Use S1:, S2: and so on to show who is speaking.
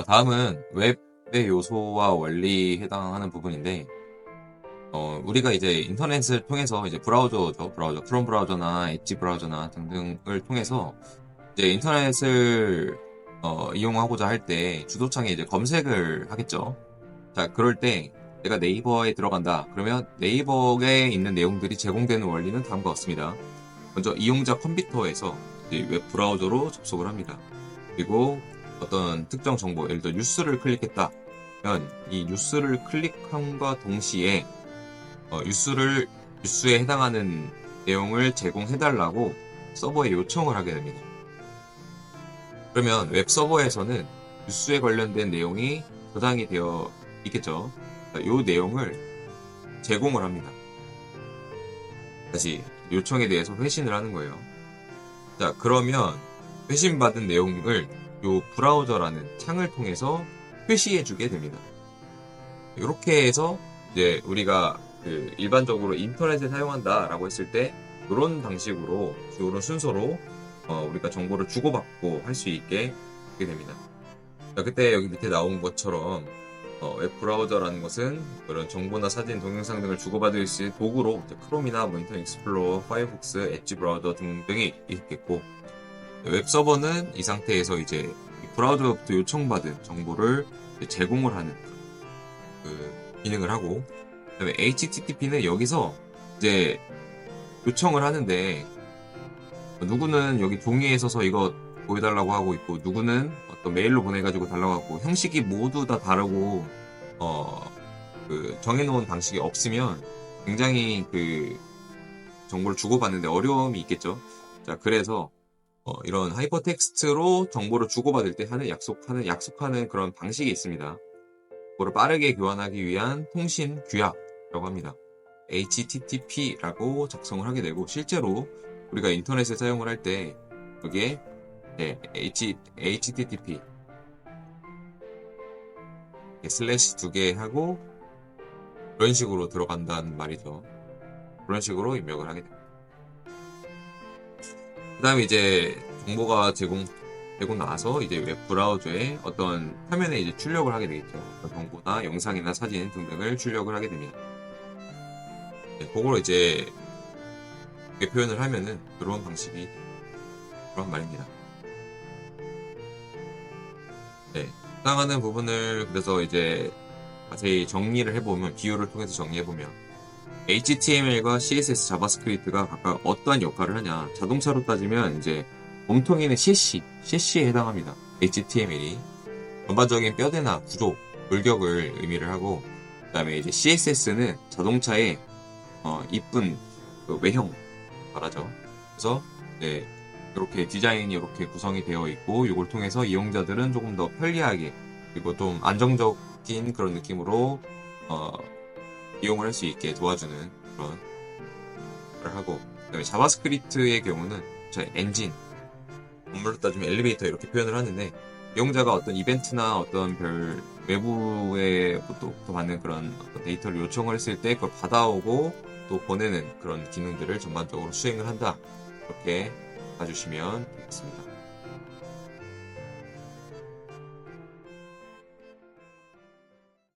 S1: 자, 다음은 웹의 요소와 원리에 해당하는 부분인데, 어, 우리가 이제 인터넷을 통해서 이제 브라우저죠. 브라우저, 크롬 브라우저나 엣지 브라우저나 등등을 통해서 이제 인터넷을 어, 이용하고자 할 때 주도창에 이제 검색을 하겠죠. 자, 그럴 때 내가 네이버에 들어간다. 그러면 네이버에 있는 내용들이 제공되는 원리는 다음과 같습니다. 먼저 이용자 컴퓨터에서 웹 브라우저로 접속을 합니다. 그리고 어떤 특정 정보, 예를 들어 뉴스를 클릭했다. 면이 뉴스를 클릭함과 동시에 어, 뉴스를 뉴스에 해당하는 내용을 제공해달라고 서버에 요청을 하게 됩니다. 그러면 웹 서버에서는 뉴스에 관련된 내용이 저장이 되어 있겠죠. 이 내용을 제공을 합니다. 다시 요청에 대해서 회신을 하는 거예요. 자, 그러면 회신받은 내용을 요 브라우저라는 창을 통해서 표시해주게 됩니다. 이렇게 해서 이제 우리가 그 일반적으로 인터넷을 사용한다라고 했을 때 이런 방식으로 이런 순서로 어, 우리가 정보를 주고받고 할 수 있게 하게 됩니다. 자, 그때 여기 밑에 나온 것처럼 어, 웹 브라우저라는 것은 그런 정보나 사진, 동영상 등을 주고받을 수 있는 도구로 크롬이나 뭐 인터넷 익스플로러, 파이어폭스, 엣지 브라우저 등등이 있겠고 웹 서버는 이 상태에서 이제 이 브라우저부터 요청받은 정보를 제공을 하는 그 기능을 하고 그다음에 HTTP는 여기서 이제 요청을 하는데 누구는 여기 종이에 써서 이거 보여달라고 하고 있고 누구는 어떤 메일로 보내가지고 달라고 하고 형식이 모두 다 다르고 어 그 정해놓은 방식이 없으면 굉장히 그 정보를 주고받는데 어려움이 있겠죠. 자 그래서 어, 이런 하이퍼텍스트로 정보를 주고받을 때 하는 약속하는 약속하는 그런 방식이 있습니다. 정보를 빠르게 교환하기 위한 통신 규약이라고 합니다. HTTP라고 작성을 하게 되고 실제로 우리가 인터넷을 사용을 할때 여기에 네, H, HTTP 슬래시 두 개 하고 그런 식으로 들어간다는 말이죠. 그런 식으로 입력을 하게 됩니다. 그 다음에 이제 정보가 제공 되고 나서 이제 웹 브라우저에 어떤 화면에 이제 출력을 하게 되겠죠. 정보나 영상이나 사진 등등을 출력을 하게 됩니다. 네, 그걸 이제 표현을 하면은 그런 방식이 그런 말입니다. 네, 해당하는 부분을 그래서 이제 자세히 정리를 해보면 비유를 통해서 정리해보면 HTML과 CSS, 자바스크립트가 각각 어떠한 역할을 하냐 자동차로 따지면 이제 몸통에는 CC, CC에 해당합니다. HTML이 전반적인 뼈대나 구조, 골격을 의미를 하고 그 다음에 이제 CSS는 자동차의 어, 이쁜 그 외형 말하죠. 그래서 네, 이렇게 디자인이 이렇게 구성이 되어 있고 이걸 통해서 이용자들은 조금 더 편리하게 그리고 좀 안정적인 그런 느낌으로 어, 이용을 할 수 있게 도와주는 그런 걸 하고 그다음에 자바스크립트의 경우는 저희 엔진 건물로 따지면 엘리베이터 이렇게 표현을 하는데 이용자가 어떤 이벤트나 어떤 별 외부에부터 받는 그런 데이터를 요청을 했을 때 그걸 받아오고 또 보내는 그런 기능들을 전반적으로 수행을 한다 이렇게 봐주시면 되겠습니다.